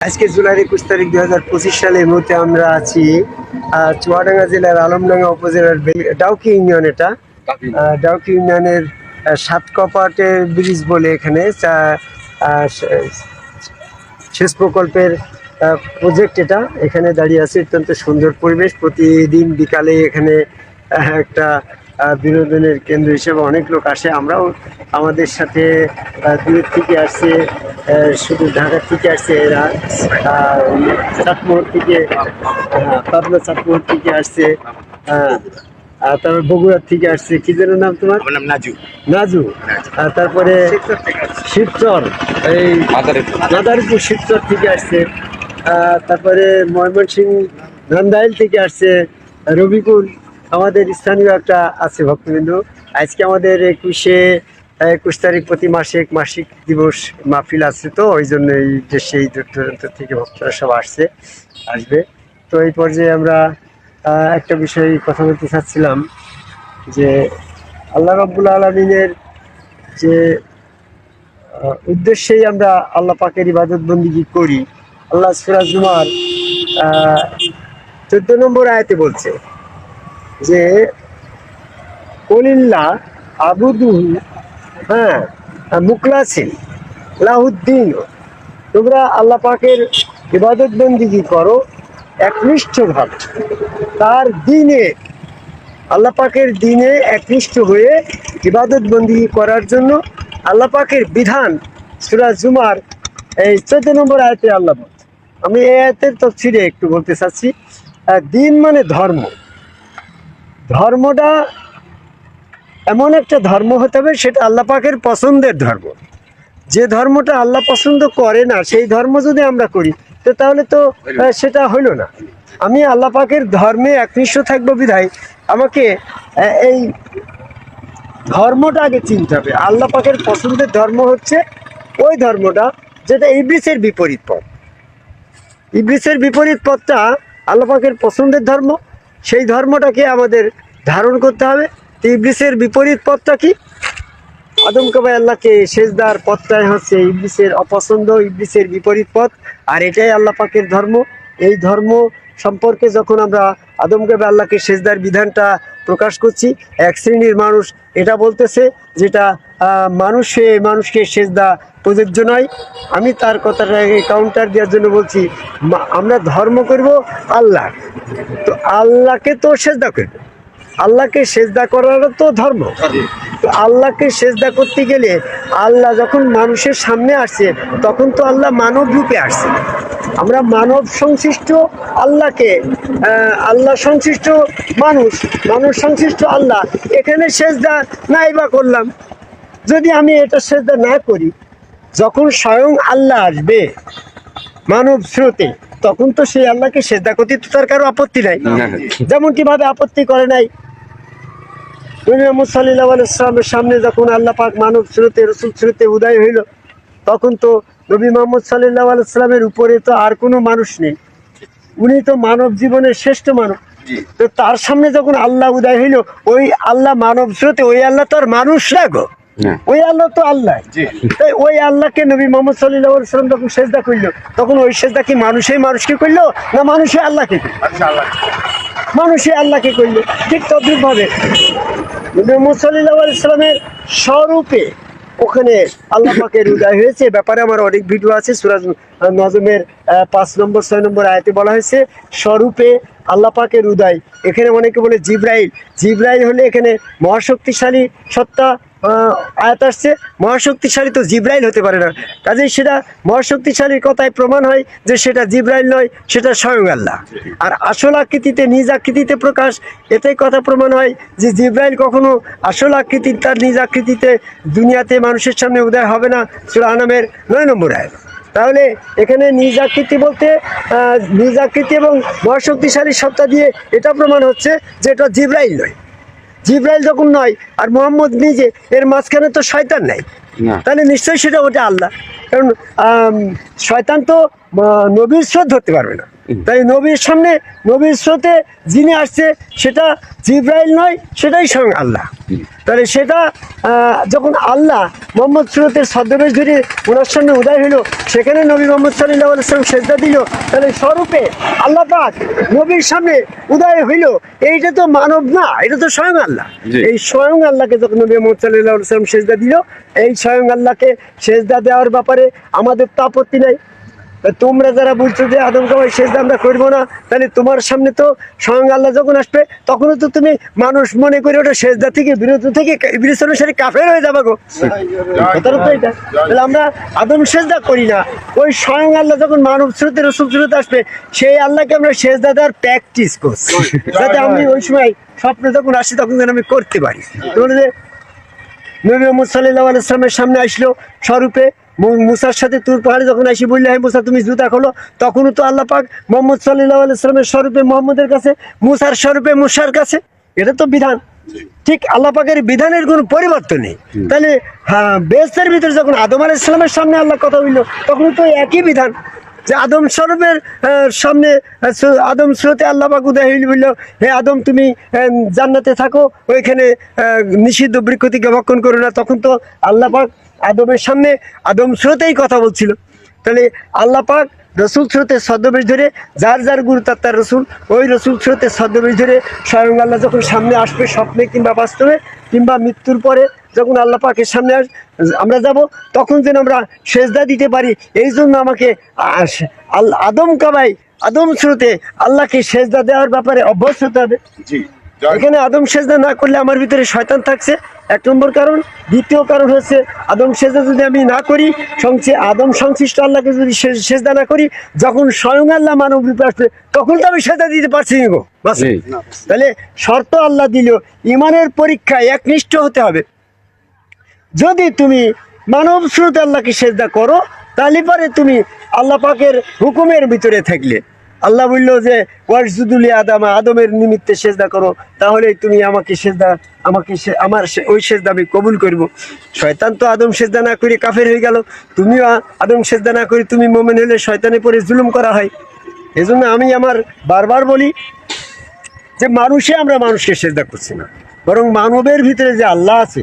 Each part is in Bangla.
আজকে জুলাই একুশ তারিখ দুই হাজার পঁচিশ সালে এই মুহূর্তে আমরা আছি চুয়াডাঙ্গা জেলার আলমডাঙ্গা উপজেলার ডাউকি ইউনিয়ন এটা। ডাউকি ইউনিয়নের আহ, সাত কপাটের ব্রিজ বলে এখানে সেচ প্রকল্পের প্রজেক্ট এটা। এখানে দাঁড়িয়ে আছে অত্যন্ত সুন্দর পরিবেশ। প্রতিদিন বিকালে এখানে একটা বিনোদনের কেন্দ্র হিসেবে অনেক লোক আসে। আমরাও আমাদের সাথে দূরের থেকে আসছে শুধু ঢাকার থেকে আসছে এরা আহ, চাটমোহর থেকে পাবনা চাটমোহর থেকে আসছে হ্যাঁ, তারপর বগুড়ার থেকে আসছে। কি যেন নাম তোমার? নাম নাজু। নাজু। আর তারপরে শিবচর এই মাদারীপুর। শিবচর থেকে আসছে। তারপরে ময়মনসিংহ নান্দাইল থেকে আসছে রবিকুল আমাদের স্থানীয় একটা আছে ভক্তবিন্দু। আজকে আমাদের একুশে, একুশ তারিখ প্রতি মাসে এক মাসিক দিবস মাহফিল আছে তো, ওই জন্য এই দেশে এই দূর দূরান্ত থেকে ভক্তরা সব আসছে, আসবে। তো এই পর্যায়ে আমরা একটা বিষয়ে কথা বলতে চাচ্ছিলাম যে আল্লাহ রব্বুল আলমিনের যে উদ্দেশ্যেই আমরা আল্লাহ পাকের ইবাদত বন্দিগি করি। আল্লাহ সুরাজ জুমার চোদ্দ নম্বর আয়াতে বলছে যে কলিল্লা আবুদুহু হ্যাঁ মুকলাসিন লাহুদ্দিন, তোমরা আল্লাহ পাকের ইবাদত বন্দিগি করো? একনিষ্ঠভাবে। তার দিনে, আল্লাহ পাকের দিনে একনিষ্ঠ হয়ে ইবাদত বন্দি করার জন্য আল্লাহ পাকের বিধান সুরাজ জুমার, এই চোদ্দ নম্বর আয়তে আল্লাহ। আমি এই আয়তের তফসিরে একটু বলতে চাচ্ছি দিন মানে ধর্ম। ধর্মটা এমন একটা ধর্ম হতে হবে, সেটা আল্লাহ পাকের পছন্দের ধর্ম। যে ধর্মটা আল্লাহ পছন্দ করে না, সেই ধর্ম যদি আমরা করি, তো তাহলে তো সেটা হইল না। আমি আল্লাহ পাকের ধর্মে একনিষ্ঠ থাকব বিধায়, আমাকে এই ধর্মটা আগে চিনতে হবে। আল্লাহ পাকের পছন্দের ধর্ম হচ্ছে ওই ধর্মটা যেটা ইবলিসের বিপরীত পথ। ইবলিসের বিপরীত পথটা আল্লাহ পাকের পছন্দের ধর্ম, সেই ধর্মটাকে আমাদের ধারণ করতে হবে। তো ইবলিসের বিপরীত পথটা কি? আদম কবাই আল্লাহকে সেজদার পথটাই হচ্ছে ইবলিসের অপছন্দ, ইবলিসের বিপরীত পথ। আর এটাই আল্লাহ পাকের ধর্ম। এই ধর্ম সম্পর্কে যখন আমরা আদম কবে আল্লাহকে সেজদার বিধানটা প্রকাশ করছি, এক শ্রেণির মানুষ এটা বলতেছে যেটা মানুষে মানুষকে সেজদা প্রযোজ্য নয়। আমি তার কথাটাকে কাউন্টার দেওয়ার জন্য বলছি আমরা ধর্ম করব আল্লাহ তো আল্লাহকে তো সেজদা করবে। আল্লাহকে সেজদা করারও তো ধর্ম। আল্লাহকে সেজদা করতে গেলে আল্লাহ যখন মানুষের সামনে আসছে তখন তো আল্লাহ মানব রূপে আসছে। আমরা মানব সংশ্লিষ্ট আল্লাহকে আল্লাহ সংশ্লিষ্ট মানুষ মানুষ সংশ্লিষ্ট আল্লাহ এখানে সেজদা নাই বা করলাম। যদি আমি এটা সেজদা না করি যখন স্বয়ং আল্লাহ আসবে মানব স্রোতে তখন তো সেই আল্লাহকে সেজদা করতে তো তার কারও আপত্তি নাই। যেমন কীভাবে আপত্তি করে নাই নবী মোহাম্মদ সাল্লাহ ইসলামের সামনে যখন আল্লাহ পাক মানব স্রোতে রসুল স্রোতে উদয় হইল তখন তো নবী মোহাম্মদ সাল্লাহ ইসলামের উপরে তো আর কোনো মানুষ নেই। উনি তো মানব জীবনের শ্রেষ্ঠ মানব তো তার সামনে যখন আল্লাহ উদয় হইল ওই আল্লাহ মানব স্রোতে ওই আল্লাহ তো আর মানুষ না গো। ওই আল্লাহ তো আল্লাহ। তাই ওই আল্লাহকে নবী মোহাম্মদ সাল্লাহ সাল্লাম যখন সেজদা করল তখন ওই সেজদা কি মানুষই মানুষকে করল না মানুষে আল্লাহকে করল? মানুষই আল্লাহকে করল। ঠিক তদ্রুপভাবে মোহাম্মদ সাল্লাহ ইসলামের স্বরূপে ওখানে আল্লাহ পাকের উদয় হয়েছে। ব্যাপারে আমার অনেক ভিডিও আছে সুরাজ নজমের পাঁচ নম্বর, ছয় নম্বর আয়াতে বলা হয়েছে, স্বরূপে আল্লাহ পাকের উদয়। এখানে অনেকে বলে জিব্রাইল। জিব্রাইল হলে এখানে মহাশক্তিশালী সত্তা আয়াত আসছে, মহাশক্তিশালী তো জিব্রাইল হতে পারে না। কাজেই সেটা মহাশক্তিশালীর কথায় প্রমাণ হয় যে সেটা জিব্রাইল নয়, সেটা স্বয়ং আল্লাহ। আর আসল আকৃতিতে, নিজ আকৃতিতে প্রকাশ, এটাই কথা প্রমাণ হয় যে জিব্রাইল কখনো আসল আকৃতির, তার নিজ আকৃতিতে দুনিয়াতে মানুষের সামনে উদয় হবে না, সুরা আনামের নয় নম্বর আয় তাহলে এখানে নিজ আকৃতি বলতে নিজ আকৃতি এবং মহাশক্তিশালী সত্তা দিয়ে এটা প্রমাণ হচ্ছে যে এটা জিব্রাইল নয়। জিব্রাইল যখন নয় আর মোহাম্মদ নিজে এর মাঝখানে তো শয়তান নাই। তাহলে নিশ্চয়ই সেটা ওটা আল্লাহ। কারণ শয়তান তো নবীর স্রোত ধরতে পারবে না। তাই নবীর সামনে নবীর স্রোতে যিনি আসছে সেটা জিব্রাইল নয় সেটাই স্বয়ং আল্লাহ। তাহলে সেটা যখন আল্লাহ মোহাম্মদ সুরতের ছদ্মবেশ ধরে ওনার সামনে উদয় হইল সেখানে নবী মোহাম্মদ সাল্লাহ আলাইসলাম সেজদা দিল। তাহলে স্বরূপে আল্লাহ পাক নবীর সামনে উদয় হইল। এইটা তো মানব না এটা তো স্বয়ং আল্লাহ। এই স্বয়ং আল্লাহকে যখন নবী মোহাম্মদ সাল্লাহ আলাইসলাম সেজদা দিল এই স্বয়ং আল্লাহকে সেজদা দেওয়ার ব্যাপারে আমাদের তো আপত্তি নাই। তোমরা যারা বলছো যে আদম কামাই শেষ আমরা করব না তাহলে তোমার সামনে তো স্বয়ং আল্লাহ যখন আসবে তখনও তো তুমি মানুষ মনে করে ওটা সেজদা থেকে বিরত থেকে ইবলিস অনুসারে কাফের হয়ে যাবে গো। কথাটা তো এটা তাহলে আমরা আদম সেজদা করি না। ওই স্বয়ং আল্লাহ যখন মানব স্রোতে রসুল স্রোতে আসবে সেই আল্লাহকে আমরা সেজদা দেওয়ার প্র্যাকটিস করছি। যাতে আমি ওই সময় স্বপ্নে যখন আসি তখন যেন আমি করতে পারি। তোমরা যে নবী মোহাম্মদ সাল্লাহ আলাইসলামের সামনে আসলো স্বরূপে মুসার সাথে তুর পাহাড়ে যখন আসি বললে হ্যাঁ মুসা তুমি জুতা খোলো। তখনও তো আল্লাহ পাক মোহাম্মদ সাল্লাহ আলাইসলামের স্বরূপে মোহাম্মদের কাছে মুসার স্বরূপে মুসার কাছে এটা তো বিধান। ঠিক আল্লাহ পাকের বিধানের কোনো পরিবর্তন নেই। তাহলে হ্যাঁ বেস্তের ভিতরে যখন আদম আলাইসলামের সামনে আল্লাহ কথা বলল তখন তো একই বিধান। যে আদম স্বরূপের সামনে আদম স্রোতে আল্লাহ উদাহিল বলল হে আদম, তুমি জান্নাতে থাকো, ওইখানে নিষিদ্ধ বৃক্ষ থেকে ভক্ষণ করো না। তখন তো আল্লাহ পাক আদমের সামনে, আদম স্রোতেই কথা বলছিল। তাহলে আল্লাহ পাক রসুল স্রোতে ছদ্মবেশ ধরে যার যার গুরু তার তার রসুল, ওই রসুল স্রোতে ছদ্মবেশ ধরে স্বয়ং আল্লাহ যখন সামনে আসবে স্বপ্নে কিংবা বাস্তবে কিংবা মৃত্যুর পরে যখন আল্লাহ পাকের সামনে আস আমরা যাব, তখন যেন আমরা সেজদা দিতে পারি। এই জন্য আমাকে আদম কাবাই আদম স্রোতে আল্লাহকে সেজদা দেওয়ার ব্যাপারে অভ্যস্ত হতে হবে। জি। এখানে আদম সেজদা না করলে আমার ভিতরে শয়তান থাকছে। এক নম্বর কারণ। দ্বিতীয় কারণ হচ্ছে আদম সেজদা যদি আমি না করি সংসে আদম সংশ্লিষ্ট আল্লাহকে যদি সেজদা না করি যখন স্বয়ং আল্লাহ মানব রূপে আসবে তখন তো আমি সেজদা দিতে পারছি না গো। তাহলে শর্ত আল্লাহ দিল ইমানের পরীক্ষায় একনিষ্ঠ হতে হবে। যদি তুমি মানব স্রোত আল্লাহকে সেজদা করো তাহলে পরে তুমি আল্লাহ পাকের হুকুমের ভিতরে থাকলে। আল্লাহ বলল যে ওয়ারজুদুলি আদামা, আদমের নিমিত্তে সেজদা করো। তাহলে তুমি আমাকে সেজদা, আমাকে আমার ওই সেজদা আমি কবুল করব। শয়তান তো আদম সেজদা না করে কাফের হয়ে গেল। তুমিও আদম সেজদা না করে তুমি মোমেন হলে শয়তানে পরে জুলুম করা হয়। এজন্য আমি আমার বারবার বলি যে, মানুষে আমরা মানুষকে সেজদা করছি না। বরং মানবের ভিতরে যে আল্লাহ আছে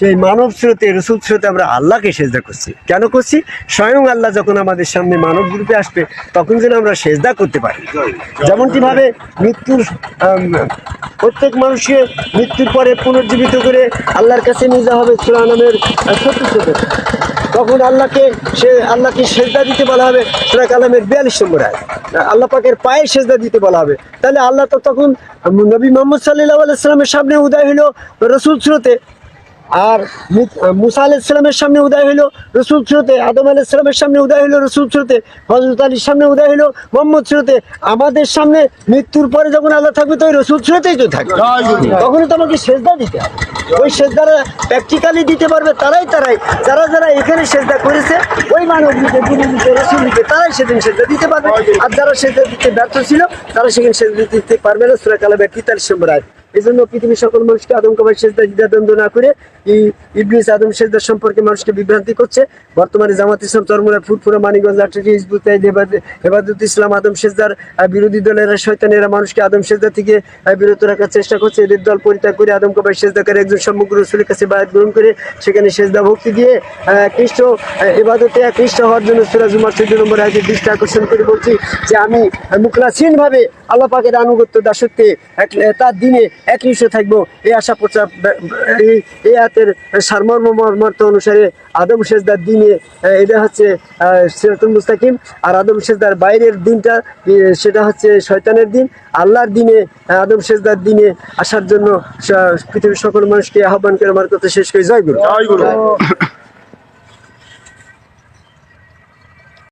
সেই মানব স্রোতে, রসুল স্রোতে আমরা আল্লাহকে সেজদা করছি। কেন করছি? স্বয়ং আল্লাহ যখন আমাদের সামনে মানব রূপে আসবে, তখন যেন আমরা সেজদা করতে পারি। যেমনটি ভাবে মৃত্যুর প্রত্যেক মানুষকে মৃত্যুর পরে পুনর্জীবিত করে আল্লাহর কাছে নিয়ে যাওয়া হবে সুরা সত্যি তখন আল্লাহকে সে, আল্লাহকে সেজদা দিতে বলা হবে সুরা কালামের বিয়াল্লিশ নম্বর আয় আল্লাহ পাকের পায়ে সেজদা দিতে বলা হবে। তাহলে আল্লাহ তো তখন নবী মোহাম্মদ সাল্লাহ আলাইসালামের সামনে উদয় হইল রসুল স্রোতে। আর মুসা আলাইসালামের সামনে উদয় হইল, রসুল স্রোতে, আদম আলাইসালামের সামনে উদয় হইল, রসুল স্রোতে হজরত আলীর সামনে উদয় হইল, মোহাম্মদ স্রোতে। আমাদের সামনে মৃত্যুর পরে যখন আল্লাহ থাকবে তো ওই রসুল স্রোতেই তো থাকবে। তখনই তো আমাকে সেজদা দিতে হবে। ওই সেজদারা প্র্যাকটিক্যালি দিতে পারবে, তারাই তারাই। যারা যারা এখানে সেজদা করেছে, ওই মানব দিতে গুরু দিতে রসুল দিতে তারাই সেদিন সেজদা দিতে পারবে। আর যারা সেজদা দিতে ব্যর্থ ছিল, তারা সেখানে সেজদা দিতে পারবে না। সুরা কালামের তেতাল্লিশ নম্বর আয় এই জন্য পৃথিবীর সকল মানুষকে আদম কাবাই সেজদা দ্বিধাদ্বন্দ্ব না করে এই ইবলিস আদম সেজদার সম্পর্কে মানুষকে বিভ্রান্তি করছে। বর্তমানে জামাত ইসলাম চরমুরা ফুটফুরা মানিগঞ্জ আটটি হিজবুত ইসলাম আদম সেজদার বিরোধী দলেরা, শয়তানেরা মানুষকে আদম সেজদা থেকে বিরত রাখার চেষ্টা করছে। এদের দল পরিত্যাগ করে আদম কাবাই সেজদাকারী একজন সমগ্র রসুলের কাছে বায়াত গ্রহণ করে সেখানে সেজদা ভক্তি দিয়ে খ্রিস্ট এবাদতে খ্রিস্ট হওয়ার জন্য সুরাজ উমার চোদ্দ নম্বর আগে দৃষ্টি আকর্ষণ করে বলছি যে আমি মুখলাসীন ভাবে আল্লাহ পাকের আনুগত্য দাসত্বে এক তার দিনে একনিষ্ঠ থাকব। এই আশা প্রচার এই এই হাতের সারমর্ম মর্মার্থ অনুসারে আদম সেজদার দিনে এটা হচ্ছে সিরাতুল মুস্তাকিম। আর আদম সেজদার বাইরের দিনটা সেটা হচ্ছে শয়তানের দিন। আল্লাহর দিনে আদম সেজদার দিনে আসার জন্য পৃথিবীর সকল মানুষকে আহ্বান করে আমার কথা শেষ করে। জয় গুরু। জয় গুরু।